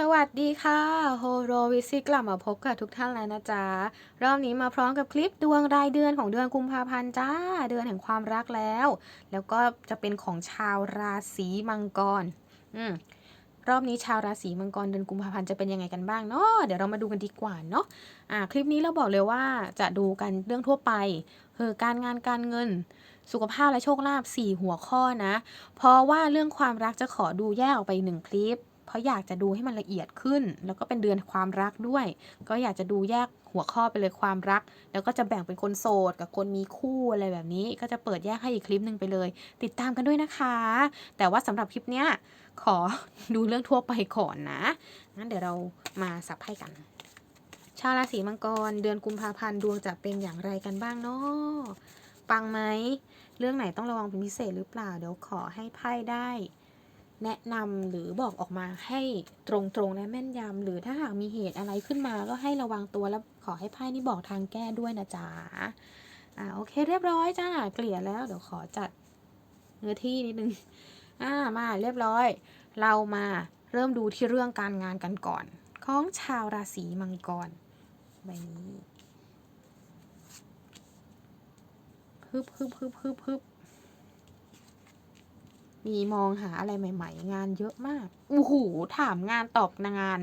สวัสดีค่ะโฮโรวิซิกลับมาพบกับทุกท่านแล้วนะจ๊ะ รอบนี้มาพร้อมกับคลิปดวงรายเดือนของเดือนกุมภาพันธ์จ้า เดือนแห่งความรักแล้ว แล้วก็จะเป็นของชาวราศีมังกร อืมรอบนี้ชาวราศีมังกรเดือนกุมภาพันธ์จะเป็นยังไงกันบ้างเนาะเดี๋ยวเรามาดูกันดีกว่าเนาะอ่า คลิปนี้เราบอกเลยว่าจะดูกันเรื่องทั่วไปคือการงานการเงิน สุขภาพและโชคลาภสี่หัวข้อนะ เพราะว่าเรื่องความรักจะขอดูแยกออกไปหนึ่งคลิป เพราะอยากจะดูให้มันละเอียดขึ้น แล้วก็เป็นเดือนความรักด้วย ก็อยากจะดูแยกหัวข้อไปเลยความรัก แล้วก็จะแบ่งเป็นคนโสดกับคนมีคู่อะไรแบบนี้ ก็จะเปิดแยกให้อีกคลิปหนึ่งไปเลย ติดตามกันด้วยนะคะ แต่ว่าสำหรับคลิปเนี้ยขอดูเรื่องทั่วไปก่อนนะงั้นเดี๋ยวเรามาสับให้กัน ชาวราศีมังกร เดือนกุมภาพันธ์ดวงจะเป็นอย่างไรกันบ้างเนาะปังไหมเรื่องไหนต้องระวังเป็นพิเศษหรือเปล่า เดี๋ยวขอให้ไพ่ได้ แนะนำหรือบอกออกมาให้ตรงๆและแม่นยำหรือถ้าหากมีเหตุอะไรขึ้นมาก็ให้ระวังตัวแล้วขอให้ไพ่นี่บอกทางแก้ด้วยนะจ๊ะอ่าโอเคเรียบร้อยจ้าเกลี่ยแล้วเดี๋ยวขอจัดเนื้อที่นิดนึงอ่ามาเรียบร้อย เรามาเริ่มดูที่เรื่องการงานกันก่อน ของชาวราศีมังกรใบนี้ฮึบฮึบฮึบฮึบฮึบ มีมองหาอะไรใหม่ ๆ งานเยอะมากโอ้โหถามงานตอบงาน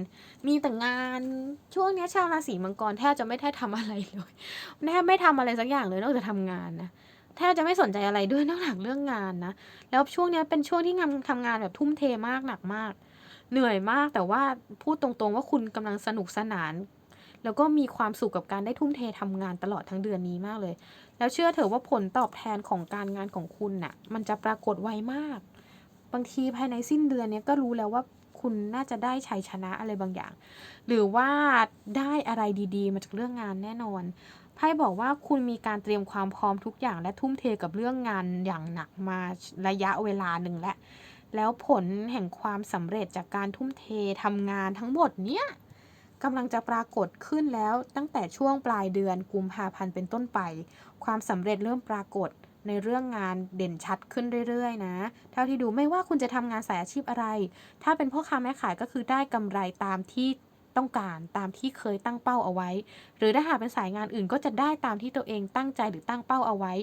มีแต่งานช่วงนี้ชาวราศีมังกรแทบจะไม่ได้ทำอะไรเลยแทบไม่ทำอะไรสักอย่างเลยนอกจากทำงานนะแทบจะไม่สนใจอะไรด้วยนอกจากเรื่องงานนะแล้วช่วงนี้เป็นช่วงที่งานทำงานแบบทุ่มเทมากหนักมาก เหนื่อยมากแต่ว่าพูดตรงๆว่าคุณกำลังสนุกสนาน แล้วก็มีความสุขกับการได้ทุ่มเททำงานตลอดทั้งเดือนนี้มากเลย แล้วเชื่อเถอะว่าผลตอบแทนของการงานของคุณน่ะ มันจะปรากฏไวมาก บางทีภายในสิ้นเดือนเนี้ยก็รู้แล้วว่าคุณน่าจะได้ชัยชนะอะไรบางอย่าง หรือว่าได้อะไรดีๆ มาจากเรื่องงานแน่นอนไพ่บอกว่าคุณมีการเตรียมความพร้อมทุกอย่าง และทุ่มเทกับเรื่องงานอย่างหนักมาระยะเวลาหนึ่งแล้วแล้วผลแห่งความสำเร็จจากการทุ่มเททำงานทั้งหมดเนี้ยกำลังจะปรากฏขึ้นแล้วตั้งแต่ช่วงปลายเดือนกุมภาพันธ์เป็นต้นไป ความสำเร็จเริ่มปรากฏ ในเรื่องงานเด่นชัดขึ้นเรื่อยๆนะ เท่าที่ดูไม่ว่าคุณจะทำงานสายอาชีพอะไร ถ้าเป็นพ่อค้าแม่ขายก็คือได้กำไรตามที่ต้องการตามที่เคยตั้งเป้าเอาไว้ หรือถ้าหากเป็นสายงานอื่นก็จะได้ตามที่ตัวเองตั้งใจหรือตั้งเป้าเอาไว้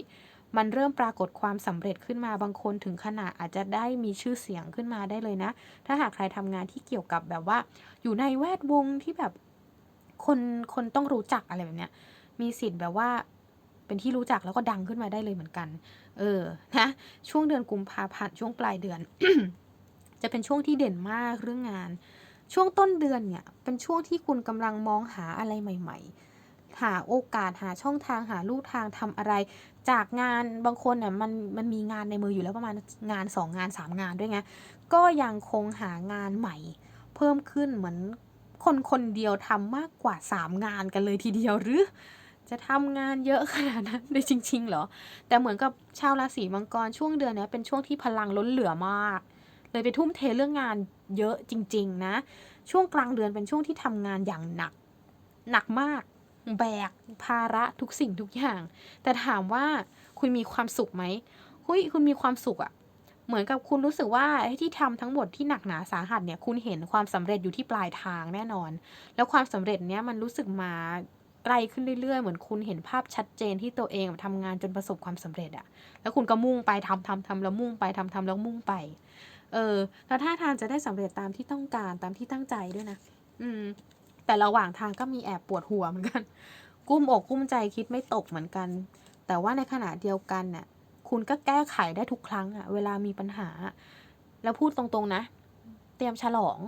มันเริ่มปรากฏความสำเร็จขึ้นมาบางคนถึงขนาดอาจจะได้มีชื่อเสียงขึ้นมาได้เลยนะ ถ้าหากใครทำงานที่เกี่ยวกับแบบว่า อยู่ในแวดวงที่แบบคนคนต้องรู้จักอะไรแบบเนี้ยมีสิทธิ์แบบว่า เป็นที่รู้จักแล้วก็ดังขึ้นมาได้เลยเหมือนกัน เออนะช่วงเดือนกุมภาพันธ์ช่วงปลายเดือน จะเป็นช่วงที่เด่นมากเรื่องงาน ช่วงต้นเดือนเนี่ย เป็นช่วงที่คุณกำลังมองหาอะไรใหม่ ๆ หาโอกาสหาช่องทางหาลู่ทางทำอะไร จากงานบางคนเนี่ยมันมันมีงานในมืออยู่แล้วประมาณงานสองงานสามงานด้วยไงก็ยังคงหางานใหม่ เพิ่มขึ้นเหมือนคนคนเดียวทำมากกว่าสามงานกันเลยทีเดียวหรือ จะทำงานเยอะขนาดนั้นได้จริง ๆ เหรอ แต่เหมือนกับชาวราศีมังกรช่วงเดือนนี้เป็นช่วงที่พลังล้นเหลือมาก เลยไปทุ่มเทเรื่องงานเยอะจริง ๆ นะ ช่วงกลางเดือนเป็นช่วงที่ทำงานอย่างหนัก หนักมาก แบก ภาระทุกสิ่งทุกอย่าง แต่ถามว่าคุณมีความสุขไหมหุยคุณมีความสุขอะเหมือนกับคุณรู้สึกว่าที่ทำทั้งหมดที่หนักหนาสาหัสเนี่ย คุณเห็นความสำเร็จอยู่ที่ปลายทางแน่นอน แล้วความสำเร็จเนี้ยมันรู้สึกมา ไกลขึ้นเรื่อยๆ เหมือนคุณเห็นภาพชัดเจนที่ตัวเองทำงานจนประสบความสำเร็จอะแล้วคุณก็มุ่งไปทำทำทำแล้วมุ่งไปทำทำแล้วมุ่งไป เออ แล้วท่าทางจะได้สำเร็จตามที่ต้องการตามที่ตั้งใจด้วยนะ อืม แต่ระหว่างทางก็มีแอบปวดหัวเหมือนกัน กุ้มอกกุ้มใจคิดไม่ตกเหมือนกัน แต่ว่าในขณะเดียวกันน่ะ คุณก็แก้ไขได้ทุกครั้งอะเวลามีปัญหา แล้วพูดตรงๆนะ เตรียมฉลอง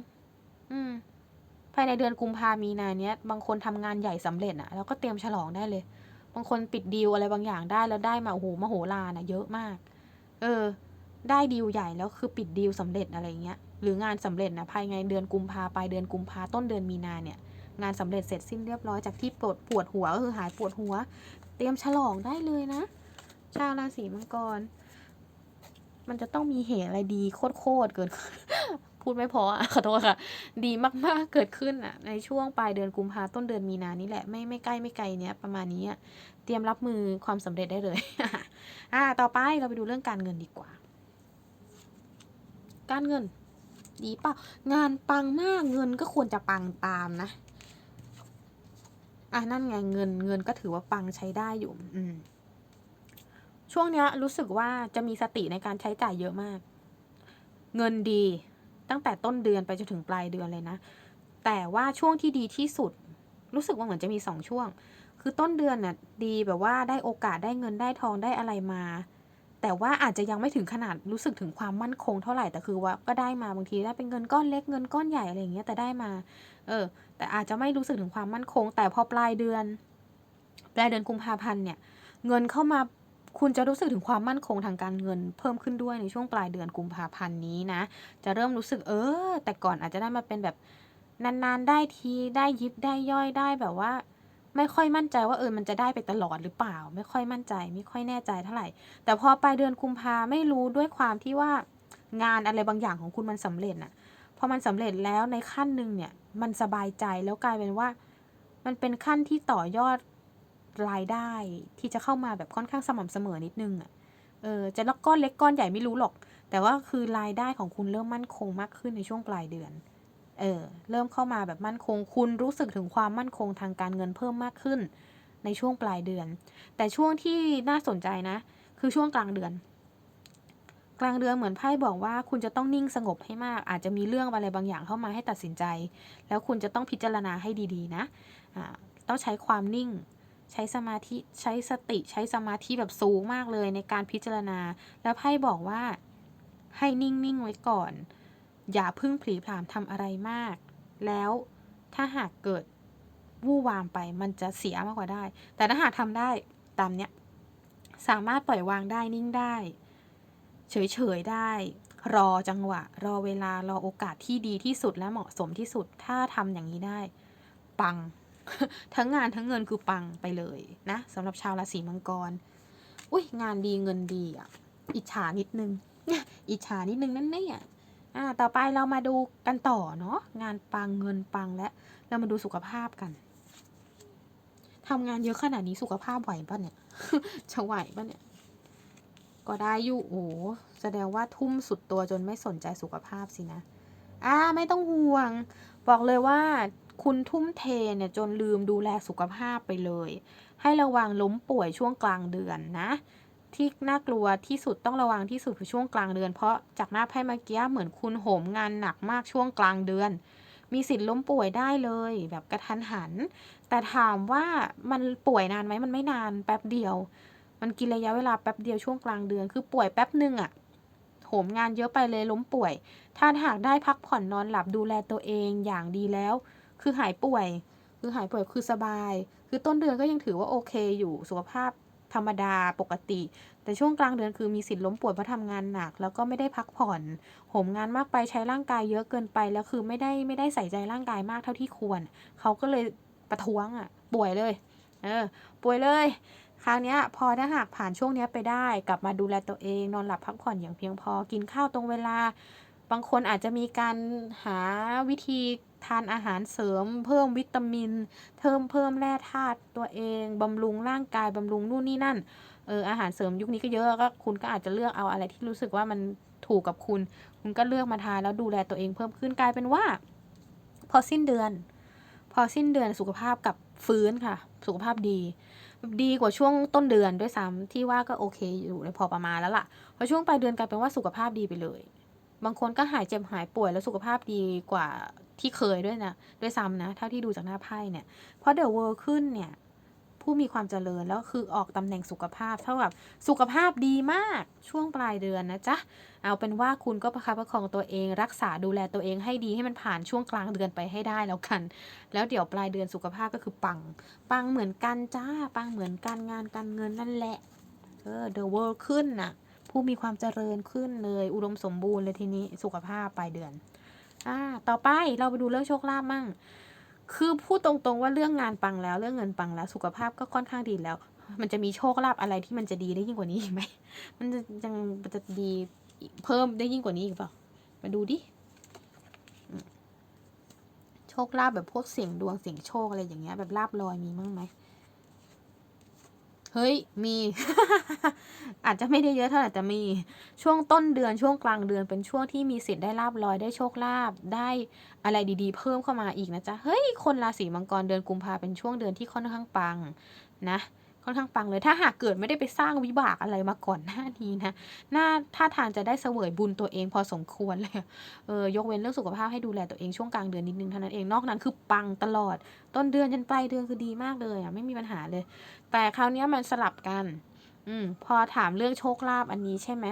อืม ภายในเดือนกุมภามีนาเนี้ย บางคนทำงานใหญ่สำเร็จอะแล้วก็เตรียมฉลองได้เลย บางคนปิดดีลอะไรบางอย่างได้แล้วได้มาโอ้โหมโหฬารนะเยอะมาก เออ ได้ดีลใหญ่แล้วคือปิดดีลสำเร็จอะไรเงี้ย หรืองานสำเร็จนะภายในเดือนกุมภาปลายเดือนกุมภาต้นเดือนมีนาเนี่ย งานสำเร็จเสร็จสิ้นเรียบร้อยจากที่ปวดปวดหัวก็คือหายปวดหัว เตรียมฉลองได้เลยนะ ชาวราศีมังกร มันจะต้องมีเหตุอะไรดีโคตรๆเกิด พูดไม่พออะขอโทษค่ะ ดีมากๆเกิดขึ้นอะ ในช่วงปลายเดือนกุมภาต้นเดือนมีนานี่แหละ ไม่ไม่ใกล้ไม่ไกลเนี้ยประมาณนี้อะเตรียมรับมือความสำเร็จได้เลย อ่า ต่อไปเราไปดูเรื่องการเงินดีกว่า การเงิน ดีเปล่างานปังมากเงินก็ควรจะปังตามนะอะนั่นไงเงินเงินก็ถือว่าปังใช้ได้อยู่ อืม ช่วงเนี้ยรู้สึกว่าจะมีสติในการใช้จ่ายเยอะมาก เงินดี ตั้งแต่ต้นเดือนไปจนถึงปลายเดือนเลยนะ แต่ว่าช่วงที่ดีที่สุด รู้สึกว่าเหมือนจะมีสองช่วง คือต้นเดือนน่ะดีแบบว่าได้โอกาสได้เงินได้ทองได้อะไรมา แต่ว่าอาจจะยังไม่ถึงขนาดรู้สึกถึงความมั่นคงเท่าไหร่แต่คือว่าก็ได้มาบางทีได้เป็นเงินก้อนเล็กเงินก้อนใหญ่อะไรอย่างเงี้ยแต่ได้มา เออ แต่อาจจะไม่รู้สึกถึงความมั่นคง แต่พอปลายเดือน ปลายเดือนกุมภาพันธ์เนี่ย เงินเข้ามา คุณจะรู้สึกถึงความมั่นคงทางการเงินเพิ่มขึ้นด้วยในช่วงปลายเดือนกุมภาพันธ์นี้นะ จะเริ่มรู้สึกเออ แต่ก่อนอาจจะได้มาเป็นแบบนานๆได้ทีได้ยิบได้ย่อยได้แบบว่า ไม่ค่อยมั่นใจว่าเออมันจะได้ไปตลอดหรือเปล่า ไม่ค่อยมั่นใจ ไม่ค่อยแน่ใจเท่าไหร่ แต่พอปลายเดือนกุมภาไม่รู้ด้วยความที่ว่างานอะไรบางอย่างของคุณมันสำเร็จน่ะพอมันสำเร็จแล้วในขั้นหนึ่งเนี่ยมันสบายใจแล้วกลายเป็นว่า มันเป็นขั้นที่ต่อยอด รายได้ที่จะเข้ามาแบบค่อนข้างสม่ำเสมอนิดนึงอะเออจะล็อกก้อนเล็กก้อนใหญ่ไม่รู้หรอก แต่ว่าคือรายได้ของคุณเริ่มมั่นคงมากขึ้นในช่วงปลายเดือนเออเริ่มเข้ามาแบบมั่นคง คุณรู้สึกถึงความมั่นคงทางการเงินเพิ่มมากขึ้น ในช่วงปลายเดือน แต่ช่วงที่น่าสนใจนะ คือช่วงกลางเดือน กลางเดือนเหมือนไพ่บอกว่า คุณจะต้องนิ่งสงบให้มาก อาจจะมีเรื่องอะไรบางอย่างเข้ามาให้ตัดสินใจ แล้วคุณจะต้องพิจารณาให้ดีๆ นะอ่าต้องใช้ความนิ่ง ใช้สมาธิใช้สติใช้สมาธิแบบสูงมากเลยในการพิจารณา แล้วไพ่บอกว่าให้นิ่ง ๆ ไว้ก่อน อย่าพึ่งผลีผลามทำอะไรมาก แล้วถ้าหากเกิดวู่วามไปมันจะเสียมากกว่าได้ แต่ถ้าหากทำได้ตามเนี้ยสามารถปล่อยวางได้นิ่งได้ เฉย ๆ ได้ รอจังหวะ รอเวลารอโอกาสที่ดีที่สุดและเหมาะสมที่สุดถ้าทำอย่างนี้ได้ ปัง ทั้งงานทั้งเงินคือปังไปเลยนะสำหรับชาวราศีมังกร อุ้ยงานดีเงินดีอะ อิจฉานิดนึง อิจฉานิดนึงนั่นเนี่ยอ่าต่อไปเรามาดูกันต่อเนาะงานปังเงินปังและ เรามาดูสุขภาพกันทำงานเยอะขนาดนี้สุขภาพไหวปะเนี่ยจะไหวปะเนี่ย ก็ได้อยู่โอ้แสดงว่าทุ่มสุดตัวจนไม่สนใจสุขภาพสินะอ่าไม่ต้องห่วง บอกเลยว่า คุณทุ่มเทเนี่ยจนลืมดูแลสุขภาพไปเลย ให้ระวังล้มป่วยช่วงกลางเดือนนะ ที่น่ากลัวที่สุดต้องระวังที่สุดคือช่วงกลางเดือน เพราะจากหน้าไพ่เมื่อกี้เหมือนคุณโหมงานหนักมากช่วงกลางเดือน มีสิทธิ์ล้มป่วยได้เลย แบบกระทันหัน แต่ถามว่ามันป่วยนานไหมมันไม่นานแป๊บเดียว มันกินระยะเวลาแป๊บเดียวช่วงกลางเดือน คือป่วยแป๊บหนึ่งอะโหมงานเยอะไปเลยล้มป่วย ถ้าหากได้พักผ่อนนอนหลับดูแลตัวเองอย่างดีแล้ว คือหายป่วย คือหายป่วยคือสบาย คือต้นเดือนก็ยังถือว่าโอเคอยู่สุขภาพธรรมดาปกติ แต่ช่วงกลางเดือนคือมีสิทธิ์ล้มป่วยเพราะทำงานหนัก แล้วก็ไม่ได้พักผ่อน โหมงานมากไปใช้ร่างกายเยอะเกินไป แล้วคือไม่ได้ไม่ได้ใส่ใจร่างกายมากเท่าที่ควร เขาก็เลยประท้วงอะ ป่วยเลย เออ ป่วยเลย คราวนี้พอถ้าหากผ่านช่วงนี้ไปได้ กลับมาดูแลตัวเอง นอนหลับพักผ่อนอย่างเพียงพอ กินข้าวตรงเวลา บางคนอาจจะมีการหาวิธีทานอาหารเสริม เพิ่มวิตามิน เพิ่มเพิ่มแร่ธาตุตัวเองบำรุงร่างกายบำรุงนู่นนี่นั่นเอออาหารเสริมยุคนี้ก็เยอะก็คุณก็อาจจะเลือกเอาอะไรที่รู้สึกว่ามันถูกกับคุณ คุณก็เลือกมาทานแล้วดูแลตัวเองเพิ่มขึ้นกลายเป็นว่า พอสิ้นเดือน พอสิ้นเดือนสุขภาพกับฟื้นค่ะ สุขภาพดี ดีกว่าช่วงต้นเดือนด้วยซ้ำที่ว่าก็โอเคอยู่ในพอประมาณแล้วล่ะพอช่วงปลายเดือนกลายเป็นว่าสุขภาพดีไปเลย บางคนก็หายเจ็บหายป่วยแล้วสุขภาพดีกว่าที่เคยด้วยนะด้วยซ้ำนะเท่าที่ดูจากหน้าไพ่เนี่ยเพราะเดอะเวิร์ขึ้นเนี่ยผู้มีความเจริญแล้วคือออกตำแหน่งสุขภาพเท่ากับสุขภาพดีมากช่วงปลายเดือนนะจ๊ะเอาเป็นว่าคุณก็ประคับประคองตัวเองรักษาดูแลตัวเองให้ดีให้มันผ่านช่วงกลางเดือนไปให้ได้แล้วกัน แล้วเดี๋ยวปลายเดือนสุขภาพก็คือปัง ปังเหมือนกันจ้า ปังเหมือนการงานการเงินนั่นแหละเออ the world ขึ้นน่ะ ผู้มีความเจริญขึ้นเลย อุดมสมบูรณ์เลยทีนี้สุขภาพปลายเดือน อ่า ต่อไปเราไปดูเรื่องโชคลาภมั่ง คือพูดตรงๆว่าเรื่องงานปังแล้ว เรื่องเงินปังแล้ว สุขภาพก็ค่อนข้างดีแล้ว มันจะมีโชคลาภอะไรที่มันจะดีได้ยิ่งกว่านี้อีกไหมมันจะยังจะดีเพิ่มได้ยิ่งกว่านี้อีกเปล่ามาดูดิโชคลาภแบบพวกเสี่ยงดวงเสี่ยงโชคอะไรอย่างเงี้ยแบบลาบลอยมีมั้งไหม เฮ้ยมี อาจจะไม่ได้เยอะเท่าไหร่แต่มี ช่วงต้นเดือนช่วงกลางเดือนเป็นช่วงที่มีสิทธิ์ได้ลาบลอยได้โชคลาภได้อะไรดีๆ เพิ่มเข้ามาอีกนะจ๊ะเฮ้ยคนราศีมังกรเดือนกุมภาเป็นช่วงเดือนที่ค่อนข้างปังนะ ค่อนข้างปังเลย ถ้าหากเกิดไม่ได้ไปสร้างวิบากอะไรมาก่อนหน้านี้นะหน่าท่าทางจะได้เสวยบุญตัวเองพอสมควรเลยเออยกเว้นเรื่องสุขภาพให้ดูแลตัวเองช่วงกลางเดือนนิดนึงเท่านั้นเองนอกนั้นคือปังตลอด ต้นเดือนจนปลายเดือนคือดีมากเลยอะไม่มีปัญหาเลย แต่คราวนี้มันสลับกัน อืมพอถามเรื่องโชคลาภอันนี้ใช่ไหม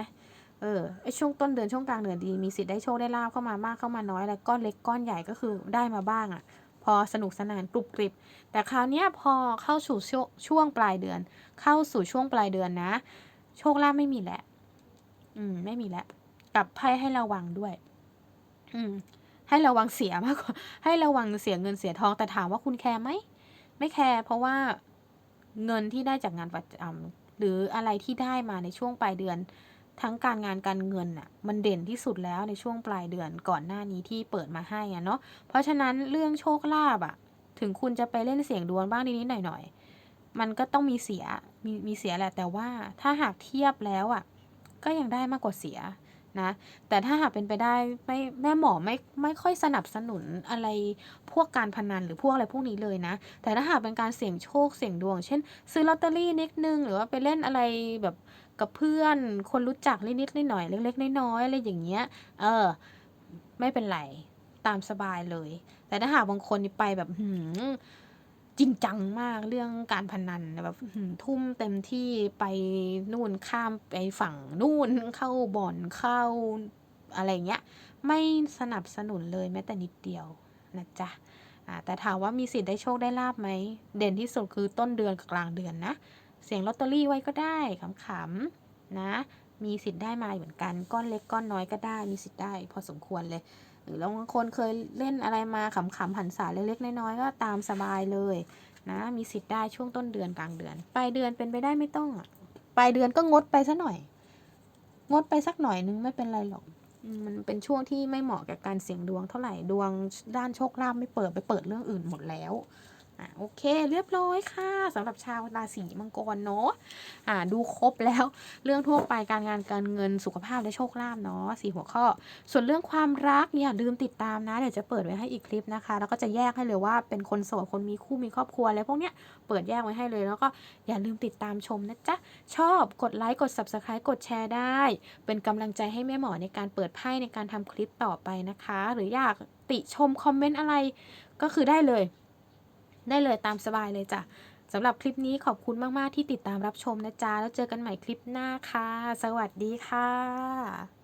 เออไอช่วงต้นเดือนช่วงกลางเดือนดีมีสิทธิ์ได้โชคได้ลาภเข้ามามากเข้ามาน้อยอะไรก้อนเล็กก้อนใหญ่ก็คือได้มาบ้างอะ พอสนุกสนานกรุบกริบ แต่คราวนี้พอเข้าสู่ช่วงปลายเดือน เข้าสู่ช่วงปลายเดือนนะ โชคลาภไม่มีแล้วอืม ไม่มีแล้วกับไพ่ให้ระวังด้วย อืม ให้ระวังเสียมากกว่า ให้ระวังเสียเงินเสียทอง แต่ถามว่าคุณแคร์ไหม ไม่แคร์เพราะว่าเงินที่ได้จากงานประจำหรืออะไรที่ได้มาในช่วงปลายเดือน ทั้งการงานการเงินน่ะมันเด่นที่สุดแล้วในช่วงปลายเดือนก่อนหน้านี้ที่เปิดมาให้อะเนาะเพราะฉะนั้นเรื่องโชคลาภอะถึงคุณจะไปเล่นเสียงดวงบ้างนิดๆหน่อยๆมันก็ต้องมีเสียมีมีเสียแหละแต่ว่าถ้าหากเทียบแล้วอะก็ยังได้มากกว่าเสีย นะ แต่ถ้าหากเป็นไปได้ไม่แม่หมอไม่ไม่ค่อยสนับสนุนอะไรพวกการพนันหรือพวกอะไรพวกนี้เลยนะ แต่ถ้าหากเป็นการเสี่ยงโชคเสี่ยงดวง เช่น ซื้อลอตเตอรี่นิดนึง หรือว่าไปเล่นอะไรแบบกับเพื่อนคนรู้จักนิดๆหน่อยๆเล็กๆน้อยๆอะไรอย่างเงี้ย เออ ไม่เป็นไรตามสบายเลย แต่ถ้าหากบางคนไปแบบหืม จริงจังมากเรื่องการพนันแบบทุ่มเต็มที่ไปนู่นข้ามไปฝั่งนู่นเข้าบ่อนเข้าอะไรเงี้ย ไม่สนับสนุนเลยแม้แต่นิดเดียวนะจ๊ะแต่ถามว่ามีสิทธิ์ได้โชคได้ลาบไหม เด่นที่สุดคือต้นเดือนกับกลางเดือนนะ เสียงลอตเตอรี่ไว้ก็ได้ขำๆนะ มีสิทธิ์ได้มาเหมือนกัน ก้อนเล็กก้อนน้อยก็ได้ มีสิทธิ์ได้พอสมควรเลย หรือบางคนเคยเล่นอะไรมาขำๆหันษาเล็กๆน้อยๆก็ตามสบายเลยนะมีสิทธิ์ได้ช่วงต้นเดือนกลางเดือน ปลายเดือนเป็นไปได้ไม่ต้องอะปลายเดือนก็งดไปซะหน่อย งดไปสักหน่อยนึงไม่เป็นไรหรอกมมันเป็นช่วงที่ไม่เหมาะกับการเสี่ยงดวงเท่าไหร่ดวงด้านโชคลาภไม่เปิดไปเปิดเรื่องอื่นหมดแล้ว อะโอเคเรียบร้อยค่ะสำหรับชาวราศีมังกรเนาะอ่าดูครบแล้วเรื่องทั่วไปการงานการเงินสุขภาพและโชคลาภเนาะสี่หัวข้อ ส่วนเรื่องความรักอย่าลืมติดตามนะ เดี๋ยวจะเปิดไว้ให้อีกคลิปนะคะ แล้วก็จะแยกให้เลยว่าเป็นคนโสดคนมีคู่มีครอบครัวอะไรพวกเนี้ยเปิดแยกไว้ให้เลยแล้วก็อย่าลืมติดตามชมนะจ๊ะชอบกดไลค์กด subscribe กดแชร์ได้ เป็นกำลังใจให้แม่หมอในการเปิดไพ่ในการทำคลิปต่อไปนะคะ หรืออยากติชมคอมเมนต์อะไรก็คือได้เลย ได้เลยตามสบายเลยจ้ะสำหรับคลิปนี้ขอบคุณมาก ๆ ที่ติดตามรับชมนะจ๊ะ แล้วเจอกันใหม่คลิปหน้าค่ะ สวัสดีค่ะ